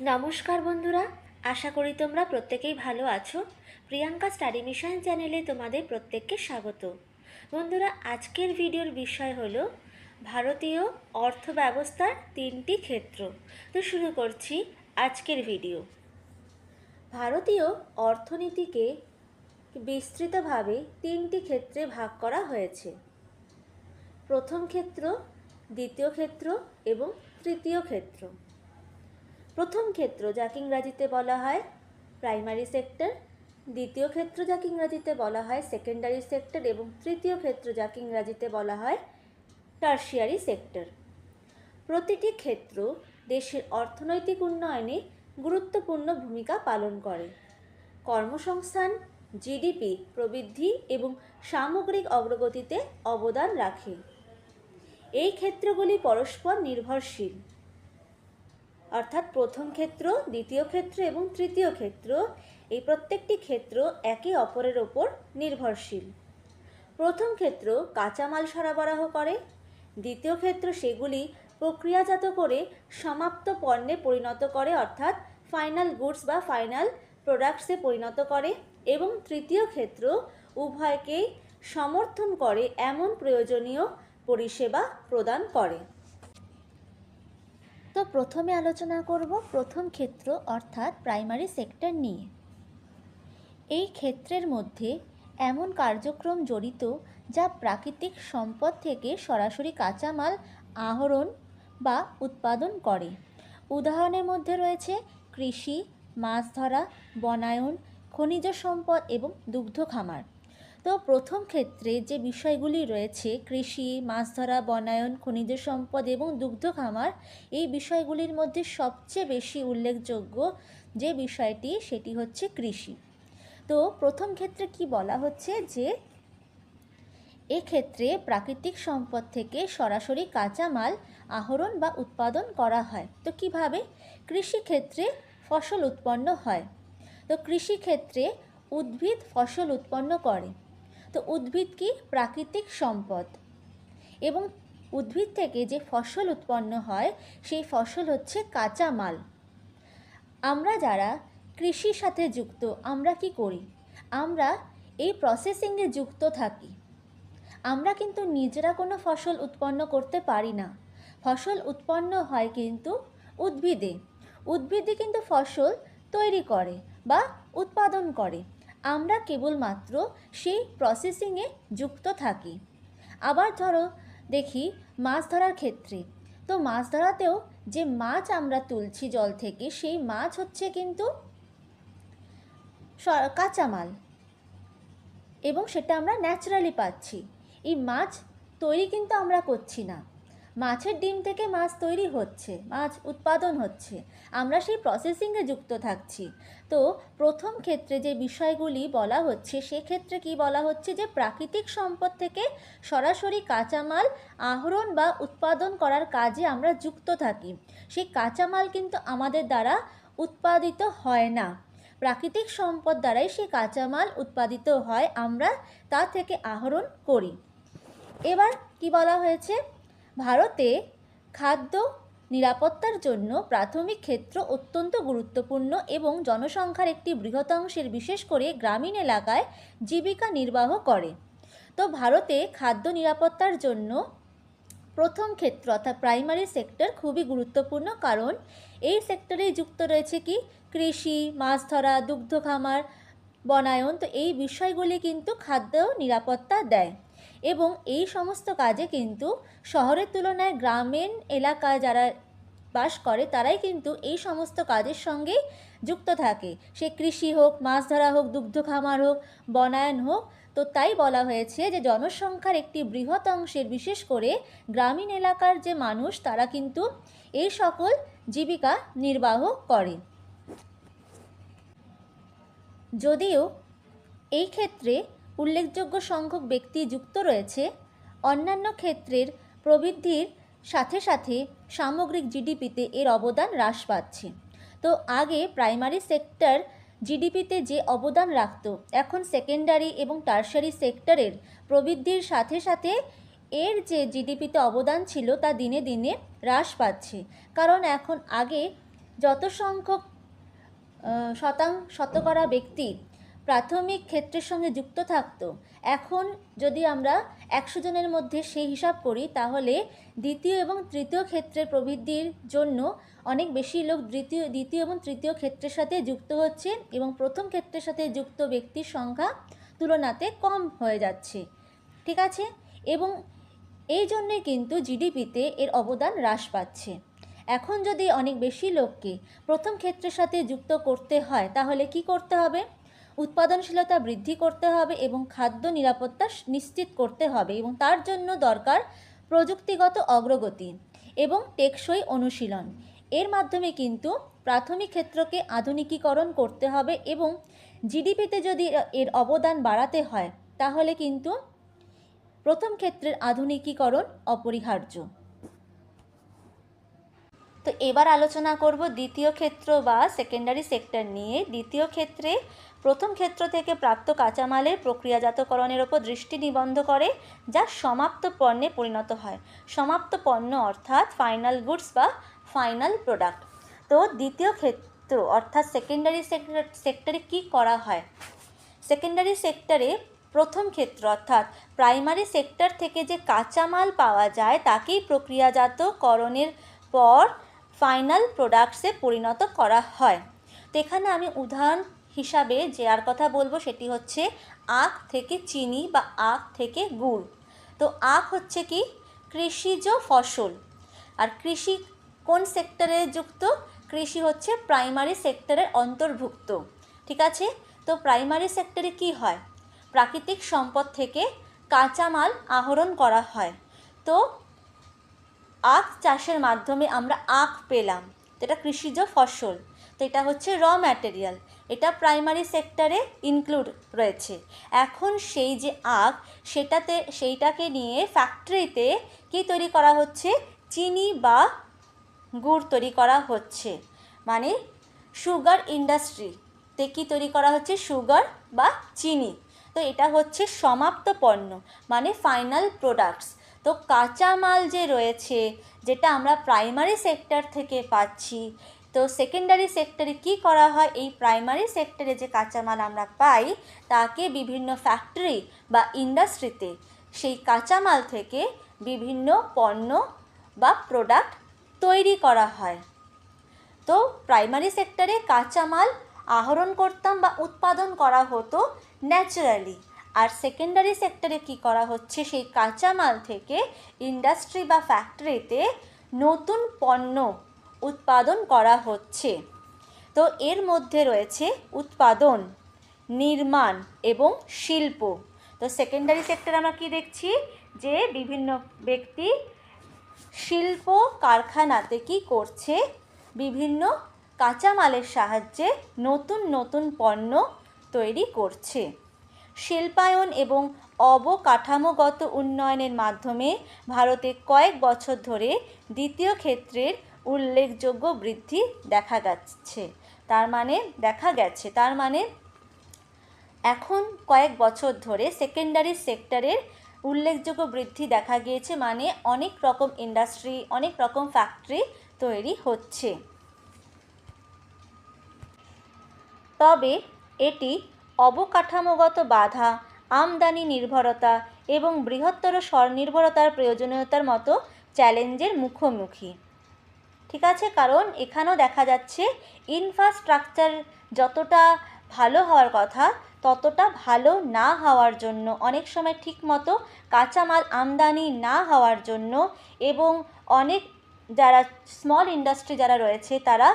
নমস্কার বন্ধুরা, আশা করি তোমরা প্রত্যেকেই ভালো আছো। প্রিয়াঙ্কা স্টাডি মিশন চ্যানেলে তোমাদের প্রত্যেককে স্বাগত। বন্ধুরা, আজকের ভিডিওর বিষয় হলো ভারতীয় অর্থ ব্যবস্থার তিনটি ক্ষেত্র। তো শুরু করছি আজকের ভিডিও। ভারতীয় অর্থনীতিকে বিস্তৃতভাবে তিনটি ক্ষেত্রে ভাগ করা হয়েছে। প্রথম ক্ষেত্র, দ্বিতীয় ক্ষেত্র এবং তৃতীয় ক্ষেত্র। প্রথম ক্ষেত্র যাকে ইংরাজিতে বলা হয় প্রাইমারি সেক্টর, দ্বিতীয় ক্ষেত্র যাকে ইংরাজিতে বলা হয় সেকেন্ডারি সেক্টর এবং তৃতীয় ক্ষেত্র যাকে ইংরাজিতে বলা হয় টার্সিয়ারি সেক্টর। প্রতিটি ক্ষেত্র দেশের অর্থনৈতিক উন্নয়নে গুরুত্বপূর্ণ ভূমিকা পালন করে। কর্মসংস্থান, জিডিপি প্রবৃদ্ধি এবং সামগ্রিক অগ্রগতিতে অবদান রাখে। এই ক্ষেত্রগুলি পরস্পর নির্ভরশীল। অর্থাৎ প্রথম ক্ষেত্র, দ্বিতীয় ক্ষেত্র এবং তৃতীয় ক্ষেত্র, এই প্রত্যেকটি ক্ষেত্র একে অপরের ওপর নির্ভরশীল। প্রথম ক্ষেত্র কাঁচামাল সরবরাহ করে, দ্বিতীয় ক্ষেত্র সেগুলি প্রক্রিয়াজাত করে সমাপ্ত পণ্যে পরিণত করে, অর্থাৎ ফাইনাল গুডস বা ফাইনাল প্রোডাক্টসে পরিণত করে এবং তৃতীয় ক্ষেত্র উভয়কেই সমর্থন করে এমন প্রয়োজনীয় পরিষেবা প্রদান করে। তো প্রথমে আলোচনা করব প্রথম ক্ষেত্র অর্থাৎ প্রাইমারি সেক্টর নিয়ে। এই ক্ষেত্রের মধ্যে এমন কার্যক্রম জড়িত যা প্রাকৃতিক সম্পদ থেকে সরাসরি কাঁচামাল আহরণ বা উৎপাদন করে। উদাহরণের মধ্যে রয়েছে কৃষি, মাছ ধরা, বনায়ন, খনিজ সম্পদ এবং দুগ্ধ খামার। তো প্রথম ক্ষেত্রে যে বিষয়গুলি রয়েছে, কৃষি, মাছ ধরা, বনায়ন, খনিজ সম্পদ এবং দুগ্ধ খামার, এই বিষয়গুলির মধ্যে সবচেয়ে বেশি উল্লেখযোগ্য যে বিষয়টি, সেটি হচ্ছে কৃষি। তো প্রথম ক্ষেত্রে কি বলা হচ্ছে যে, এক্ষেত্রে প্রাকৃতিক সম্পদ থেকে সরাসরি কাঁচামাল আহরণ বা উৎপাদন করা হয়। তো কীভাবে? কৃষিক্ষেত্রে ফসল উৎপন্ন হয়। তো কৃষিক্ষেত্রে উদ্ভিদ ফসল উৎপন্ন করে। তো উদ্ভিদ কি? প্রাকৃতিক সম্পদ। এবং উদ্ভিদ থেকে যে ফসল উৎপন্ন হয়, সেই ফসল হচ্ছে কাঁচা মাল আমরা যারা কৃষির সাথে যুক্ত, আমরা কি করি? আমরা এই প্রসেসিংয়ে যুক্ত থাকি। আমরা কিন্তু নিজেরা কোনো ফসল উৎপন্ন করতে পারি না। ফসল উৎপন্ন হয় কিন্তু উদ্ভিদে। উদ্ভিদে কিন্তু ফসল তৈরি করে বা উৎপাদন করে। আমরা কেবলমাত্র সেই প্রসেসিংয়ে যুক্ত থাকি। আবার ধরো, দেখি মাছ ধরার ক্ষেত্রে। তো মাছ ধরাতেও যে মাছ আমরা তুলছি জল থেকে, সেই মাছ হচ্ছে কিন্তু কাঁচামাল। এবং সেটা আমরা ন্যাচারালি পাচ্ছি। এই মাছ তৈরি কিন্তু আমরা করছি না। মাছের ডিম থেকে মাছ তৈরি হচ্ছে, মাছ উৎপাদন হচ্ছে। আমরা সেই প্রসেসিংয়ে যুক্ত থাকছি। তো প্রথম ক্ষেত্রে যে বিষয়গুলি বলা হচ্ছে, সেক্ষেত্রে কি বলা হচ্ছে যে প্রাকৃতিক সম্পদ থেকে সরাসরি কাঁচামাল আহরণ বা উৎপাদন করার কাজে আমরা যুক্ত থাকি। সেই কাঁচামাল কিন্তু আমাদের দ্বারা উৎপাদিত হয় না। প্রাকৃতিক সম্পদ দ্বারাই সেই কাঁচামাল উৎপাদিত হয়, আমরা তা থেকে আহরণ করি। এবার কি বলা হয়েছে? ভারতে খাদ্য নিরাপত্তার জন্য প্রাথমিক ক্ষেত্র অত্যন্ত গুরুত্বপূর্ণ এবং জনসংখ্যার একটি বৃহৎ অংশের, বিশেষ করে গ্রামীণ এলাকায় জীবিকা নির্বাহ করে। তো ভারতে খাদ্য নিরাপত্তার জন্য প্রথম ক্ষেত্র অর্থাৎ প্রাইমারি সেক্টর খুবই গুরুত্বপূর্ণ, কারণ এই সেক্টরেই যুক্ত রয়েছে কি? কৃষি, মাছ ধরা, দুগ্ধ খামার, বনায়ন, তো এই বিষয়গুলি কিন্তু খাদ্য নিরাপত্তা দেয়। এবং এই সমস্ত কাজে কিন্তু শহরের তুলনায় গ্রামীণ এলাকায় যারা বাস করে, তারাই কিন্তু এই সমস্ত কাজের সঙ্গে যুক্ত থাকে। সে কৃষি হোক, মাছ ধরা হোক, দুগ্ধ খামার হোক, বনায়ন হোক, তো তাই বলা হয়েছে যে জনসংখ্যার একটি বৃহৎ অংশের বিশেষ করে গ্রামীণ এলাকার যে মানুষ, তারা কিন্তু এই সকল জীবিকা নির্বাহ করে। যদিও এই ক্ষেত্রে উল্লেখযোগ্য সংখ্যক ব্যক্তি যুক্ত রয়েছে। অন্যান্য ক্ষেত্রের প্রবৃদ্ধির সাথে সাথে সামগ্রিক জিডিপিতে এর অবদান হ্রাস পাচ্ছে। তো আগে প্রাইমারি সেক্টর জিডিপিতে যে অবদান রাখত, এখন সেকেন্ডারি এবং টার্সারি সেক্টরের প্রবৃদ্ধির সাথে সাথে এর যে জিডিপিতে অবদান ছিল তা দিনে দিনে হ্রাস পাচ্ছে। কারণ এখন আগে যত সংখ্যক শতাং, শতকরা ব্যক্তি প্রাথমিক ক্ষেত্রের সঙ্গে যুক্ত থাকত। এখন যদি আমরা একশো জনের মধ্যে সেই হিসাব করি, তাহলে দ্বিতীয় এবং তৃতীয় ক্ষেত্রের প্রবৃদ্ধির জন্য অনেক বেশি লোক দ্বিতীয় দ্বিতীয় এবং তৃতীয় ক্ষেত্রের সাথে যুক্ত হচ্ছে এবং প্রথম ক্ষেত্রের সাথে যুক্ত ব্যক্তির সংখ্যা তুলনাতে কম হয়ে যাচ্ছে। ঠিক আছে? এবং এই জন্যে কিন্তু জিডিপিতে এর অবদান হ্রাস পাচ্ছে। এখন যদি অনেক বেশি লোককে প্রথম ক্ষেত্রের সাথে যুক্ত করতে হয়, তাহলে কি করতে হবে? উৎপাদনশীলতা বৃদ্ধি করতে হবে এবং খাদ্য নিরাপত্তা নিশ্চিত করতে হবে এবং তার জন্য দরকার প্রযুক্তিগত অগ্রগতি এবং টেকসই অনুশীলন। এর মাধ্যমে কিন্তু প্রাথমিক ক্ষেত্রকে আধুনিকীকরণ করতে হবে এবং জিডিপিতে যদি এর অবদান বাড়াতে হয়, তাহলে কিন্তু প্রথম ক্ষেত্রের আধুনিকীকরণ অপরিহার্য। তো এবার আলোচনা করব দ্বিতীয় ক্ষেত্র বা সেকেন্ডারি সেক্টর নিয়ে। দ্বিতীয় ক্ষেত্রে প্রথম ক্ষেত্র থেকে প্রাপ্ত কাঁচামালের প্রক্রিয়াজাতকরণের ওপর দৃষ্টি নিবন্ধ করে, যা সমাপ্ত পণ্যে পরিণত হয়। সমাপ্ত পণ্য অর্থাৎ ফাইনাল গুডস বা ফাইনাল প্রোডাক্ট তো দ্বিতীয় ক্ষেত্র অর্থাৎ সেকেন্ডারি সেক্টর সেক্টরে কী করা হয়? সেকেন্ডারি সেক্টরে প্রথম ক্ষেত্র অর্থাৎ প্রাইমারি সেক্টর থেকে যে কাঁচামাল পাওয়া যায়, তাকেই প্রক্রিয়াজাতকরণের পর ফাইনাল প্রোডাক্টসে পরিণত করা হয়। তো এখানে আমি উদাহরণ হিসাবে যে আর কথা বলব সেটি হচ্ছে আখ থেকে চিনি বা আখ থেকে গুড়। তো আখ হচ্ছে কি? কৃষিজ ফসল। আর কৃষি কোন সেক্টরে যুক্ত? কৃষি হচ্ছে প্রাইমারি সেক্টরের অন্তর্ভুক্ত। ঠিক আছে? তো প্রাইমারি সেক্টরে কি হয়? প্রাকৃতিক সম্পদ থেকে কাঁচামাল আহরণ করা হয়। তো আখ চাষের মাধ্যমে আমরা আখ পেলাম। তো এটা কৃষিজ ফসল। তো এটা হচ্ছে র ম্যাটেরিয়াল এটা প্রাইমারি সেক্টরে ইনক্লুড রয়েছে। এখন সেই যে আখ, সেটাতে, সেইটাকে নিয়ে ফ্যাক্টরিতে কি তৈরি করা হচ্ছে? চিনি বা গুড় তৈরি করা হচ্ছে। মানে সুগার ইন্ডাস্ট্রিতে কি তৈরি করা হচ্ছে? সুগার বা চিনি। তো এটা হচ্ছে সমাপ্ত পণ্য। মানে ফাইনাল প্রোডাক্টস তো কাঁচামাল যে রয়েছে, যেটা আমরা প্রাইমারি সেক্টর থেকে পাচ্ছি, তো সেকেন্ডারি সেক্টরে কি করা হয়? এই প্রাইমারি সেক্টরে যে কাঁচামাল আমরা পাই, তাকে বিভিন্ন ফ্যাক্টরি বা ইন্ডাস্ট্রিতে সেই কাঁচামাল থেকে বিভিন্ন পণ্য বা প্রোডাক্ট তৈরি করা হয়। তো প্রাইমারি সেক্টরে কাঁচামাল আহরণ করতাম বা উৎপাদন করা হতো ন্যাচারালি আর সেকেন্ডারি সেক্টরে কি করা হচ্ছে? সেই কাঁচামাল থেকে ইন্ডাস্ট্রি বা ফ্যাক্টরিতে নতুন পণ্য উৎপাদন করা হচ্ছে। তো এর মধ্যে রয়েছে উৎপাদন, নির্মাণ এবং শিল্প। তো সেকেন্ডারি সেক্টরে আমরা কি দেখছি? যে বিভিন্ন ব্যক্তি শিল্প কারখানাতে কি করছে? বিভিন্ন কাঁচামালের সাহায্যে নতুন নতুন পণ্য তৈরি করছে। শিল্পায়ন এবং অবকাঠামোগত উন্নয়নের মাধ্যমে ভারতে কয়েক বছর ধরে দ্বিতীয় ক্ষেত্রের উল্লেখযোগ্য বৃদ্ধি দেখা যাচ্ছে তার মানে দেখা গেছে। তার মানে এখন কয়েক বছর ধরে সেকেন্ডারি সেক্টরের উল্লেখযোগ্য বৃদ্ধি দেখা গিয়েছে মানে অনেক রকম ইন্ডাস্ট্রি অনেক রকম ফ্যাক্টরি তৈরি হচ্ছে। তবে এটি অবকাঠামোগত বাধা, আমদানি নির্ভরতা এবং বৃহত্তর স্বনির্ভরতার প্রয়োজনীয়তার মতো চ্যালেঞ্জের মুখোমুখি। ঠিক আছে, কারণ এখানেও দেখা যাচ্ছে ইনফ্রাস্ট্রাকচার যতটা ভালো হওয়ার কথা, ততটা ভালো না হওয়ার জন্য, অনেক সময় ঠিকমতো কাঁচামাল আমদানি না হওয়ার জন্য এবং অনেক যারা স্মল ইন্ডাস্ট্রি যারা রয়েছে, তারা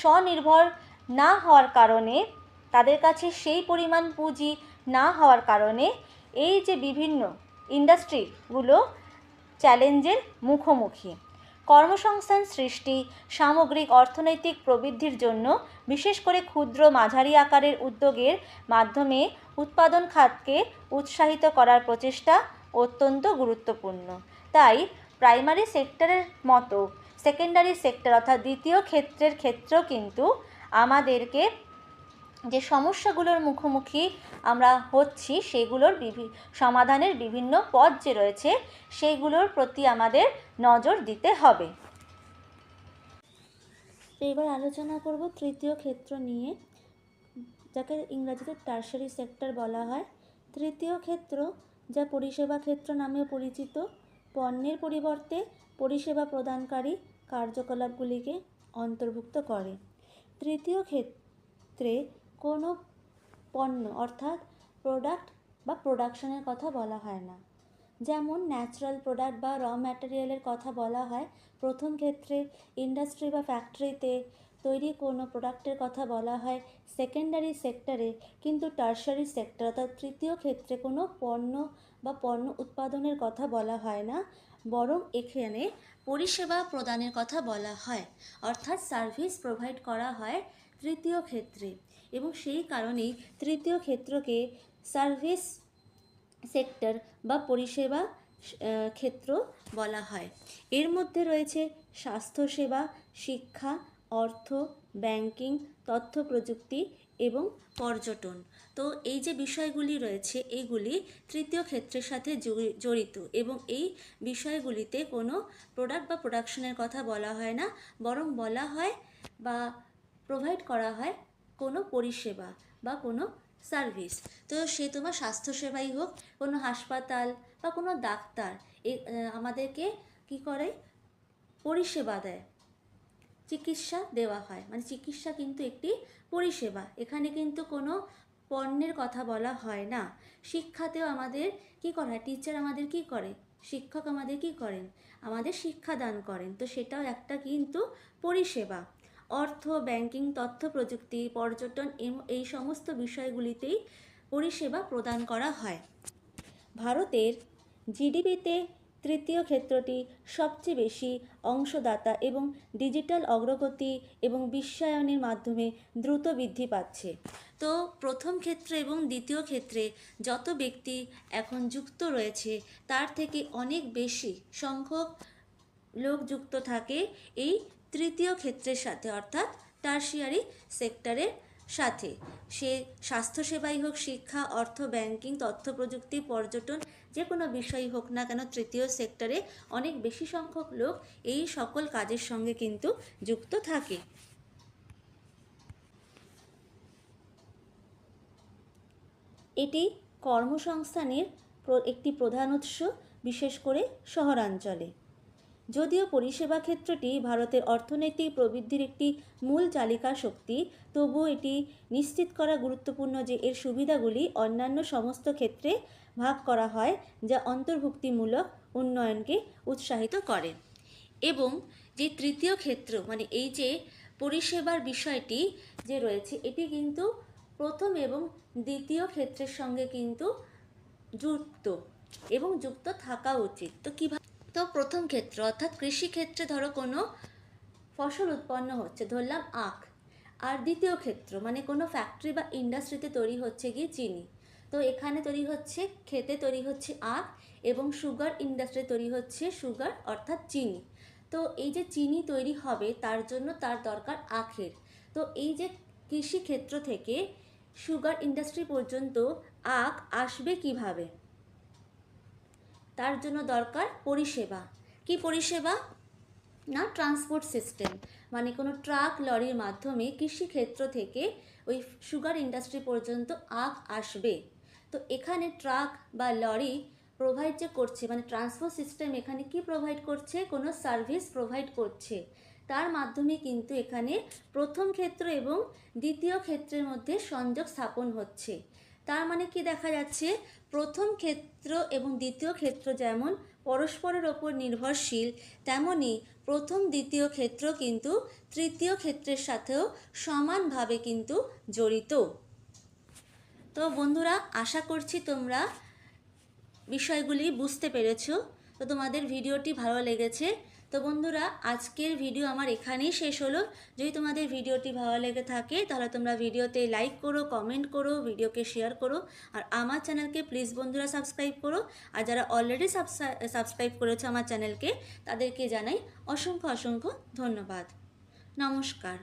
স্বনির্ভর না হওয়ার কারণে তাদের কাছে সেই পরিমাণ পুঁজি না হওয়ার কারণে এই যে বিভিন্ন ইন্ডাস্ট্রিগুলো চ্যালেঞ্জের মুখোমুখি। কর্মসংস্থান সৃষ্টি, সামগ্রিক অর্থনৈতিক প্রবৃদ্ধির জন্য বিশেষ করে ক্ষুদ্র মাঝারি আকারের উদ্যোগের মাধ্যমে উৎপাদন খাতকে উৎসাহিত করার প্রচেষ্টা অত্যন্ত গুরুত্বপূর্ণ। তাই প্রাইমারি সেক্টরের মতো সেকেন্ডারি সেক্টর অর্থাৎ দ্বিতীয় ক্ষেত্রের ক্ষেত্রেও কিন্তু আমাদেরকে যে সমস্যাগুলোর মুখোমুখি আমরা হচ্ছি, সেগুলোর বিভি, সমাধানের বিভিন্ন পথ যে রয়েছে সেইগুলোর প্রতি আমাদের নজর দিতে হবে। এবার আলোচনা করব তৃতীয় ক্ষেত্র নিয়ে, যাকে ইংরাজিতে টার্সারি সেক্টর বলা হয়। তৃতীয় ক্ষেত্র, যা পরিষেবা ক্ষেত্র নামে পরিচিত, পণ্যের পরিবর্তে পরিষেবা প্রদানকারী কার্যকলাপগুলিকে অন্তর্ভুক্ত করে। তৃতীয় ক্ষেত্রে কোনো পণ্য অর্থাৎ প্রোডাক্ট বা প্রোডাকশনের কথা বলা হয় না। যেমন ন্যাচারাল প্রোডাক্ট বা র ম্যাটেরিয়ালের কথা বলা হয়, প্রথম ক্ষেত্রে ইন্ডাস্ট্রি বা ফ্যাক্টরিতে তৈরি কোনো প্রোডাক্টের কথা বলা হয় সেকেন্ডারি সেক্টরে কিন্তু টার্সারি সেক্টর অর্থাৎ তৃতীয় ক্ষেত্রে কোনো পণ্য বা পণ্য উৎপাদনের কথা বলা হয় না, বরং এখানে পরিষেবা প্রদানের কথা বলা হয়। অর্থাৎ সার্ভিস প্রোভাইড করা হয় তৃতীয় ক্ষেত্রে। এবং সেই কারণেই তৃতীয় ক্ষেত্রকে সার্ভিস সেক্টর বা পরিষেবা ক্ষেত্র বলা হয়। এর মধ্যে রয়েছে স্বাস্থ্যসেবা, শিক্ষা, অর্থ, ব্যাংকিং, তথ্য প্রযুক্তি এবং পর্যটন। তো এই যে বিষয়গুলি রয়েছে এইগুলি তৃতীয় ক্ষেত্রের সাথে জড়িত এবং এই বিষয়গুলিতে কোনো প্রোডাক্ট বা প্রোডাকশনের কথা বলা হয় না, বরং বলা হয় বা প্রোভাইড করা হয় কোনো পরিষেবা বা কোনো সার্ভিস তো সে তোমার স্বাস্থ্যসেবাই হোক, কোনো হাসপাতাল বা কোনো ডাক্তার এ আমাদেরকে কি করে? পরিষেবা দেয়। চিকিৎসা দেওয়া হয়। মানে চিকিৎসা কিন্তু একটি পরিষেবা। এখানে কিন্তু কোনো পণ্যের কথা বলা হয় না। শিক্ষাতেও আমাদের কি করা হয়? টিচার আমাদের কি করে? শিক্ষক আমাদের কি করেন? আমাদের শিক্ষা দান করেন। তো সেটাও একটা কিন্তু পরিষেবা। অর্থ, ব্যাংকিং, তথ্য প্রযুক্তি, পর্যটন এই সমস্ত বিষয়গুলিতেই পরিষেবা প্রদান করা হয়। ভারতের জিডিপিতে তৃতীয় ক্ষেত্রটি সবচেয়ে বেশি অংশদাতা এবং ডিজিটাল অগ্রগতি এবং বিশ্বায়নের মাধ্যমে দ্রুত বৃদ্ধি পাচ্ছে। তো প্রথম ক্ষেত্রে এবং দ্বিতীয় ক্ষেত্রে যত ব্যক্তি এখন যুক্ত রয়েছে, তার থেকে অনেক বেশি সংখ্যক লোক যুক্ত থাকে এই তৃতীয় ক্ষেত্রের সাথে, অর্থাৎ টার্সিয়ারি সেক্টরের সাথে। সে স্বাস্থ্যসেবাই হোক, শিক্ষা, অর্থ ব্যাংকিং তথ্য প্রযুক্তি, পর্যটন, যে কোনো বিষয়ই হোক না কেন তৃতীয় সেক্টরে অনেক বেশি সংখ্যক লোক এই সকল কাজের সঙ্গে কিন্তু যুক্ত থাকে। এটি কর্মসংস্থানের একটি প্রধান উৎস, বিশেষ করে শহরাঞ্চলে। যদিও পরিষেবা ক্ষেত্রটি ভারতের অর্থনৈতিক প্রবৃদ্ধির একটি মূল চালিকা শক্তি, তবুও এটি নিশ্চিত করা গুরুত্বপূর্ণ যে এর সুবিধাগুলি অন্যান্য সমস্ত ক্ষেত্রে ভাগ করা হয় যা অন্তর্ভুক্তিমূলক উন্নয়নকে উৎসাহিত করে। এবং যে তৃতীয় ক্ষেত্র মানে এই যে পরিষেবার বিষয়টি যে রয়েছে, এটি কিন্তু প্রথম এবং দ্বিতীয় ক্ষেত্রের সঙ্গে কিন্তু যুক্ত এবং যুক্ত থাকা উচিত। তো কীভাবে তো প্রথম ক্ষেত্র, অর্থাৎ কৃষি ক্ষেত্রে ধরো কোনো ফসল উৎপন্ন হচ্ছে, ধরলাম আখ। আর দ্বিতীয় ক্ষেত্র মানে কোনো ফ্যাক্টরি বা ইন্ডাস্ট্রিতে তৈরি হচ্ছে গিয়ে চিনি। তো এখানে তৈরি হচ্ছে খেতে তৈরি হচ্ছে আখ এবং সুগার ইন্ডাস্ট্রি তৈরি হচ্ছে সুগার অর্থাৎ চিনি। তো এই যে চিনি তৈরি হবে, তার জন্য তার দরকার আখের। তো এই যে কৃষি ক্ষেত্র থেকে সুগার ইন্ডাস্ট্রি পর্যন্ত আখ আসবে কীভাবে? তার জন্য দরকার পরিষেবা। কি পরিষেবা? না ট্রান্সপোর্ট সিস্টেম মানে কোনো ট্রাক লরির মাধ্যমে কৃষিক্ষেত্র থেকে ওই সুগার ইন্ডাস্ট্রি পর্যন্ত আখ আসবে। তো এখানে ট্রাক বা লরি প্রোভাইড যে করছে মানে ট্রান্সপোর্ট সিস্টেম এখানে কি প্রোভাইড করছে? কোনো সার্ভিস প্রোভাইড করছে। তার মাধ্যমে কিন্তু এখানে প্রথম ক্ষেত্র এবং দ্বিতীয় ক্ষেত্রের মধ্যে সংযোগ স্থাপন হচ্ছে। তার মানে কি দেখা যাচ্ছে? প্রথম ক্ষেত্র এবং দ্বিতীয় ক্ষেত্র যেমন পরস্পরের ওপর নির্ভরশীল, তেমনি প্রথম দ্বিতীয় ক্ষেত্র কিন্তু তৃতীয় ক্ষেত্রের সাথেও সমানভাবে কিন্তু জড়িত। তো বন্ধুরা, আশা করছি তোমরা বিষয়গুলি বুঝতে পেরেছ। তো তোমাদের ভিডিওটি ভালো লেগেছে। তো বন্ধুরা, আজকের ভিডিও আমার এখানেই শেষ হলো। যদি তোমাদের ভিডিওটি ভালো লেগে থাকে, তাহলে তোমরা ভিডিওতে লাইক করো কমেন্ট করো, ভিডিওকে শেয়ার করো, আর আমার চ্যানেলকে প্লিজ বন্ধুরা সাবস্ক্রাইব করো। আর যারা অলরেডি সাবস্ক্রাইব করেছ আমার চ্যানেলকে তাদেরকে জানাই অসংখ্য অসংখ্য ধন্যবাদ। নমস্কার।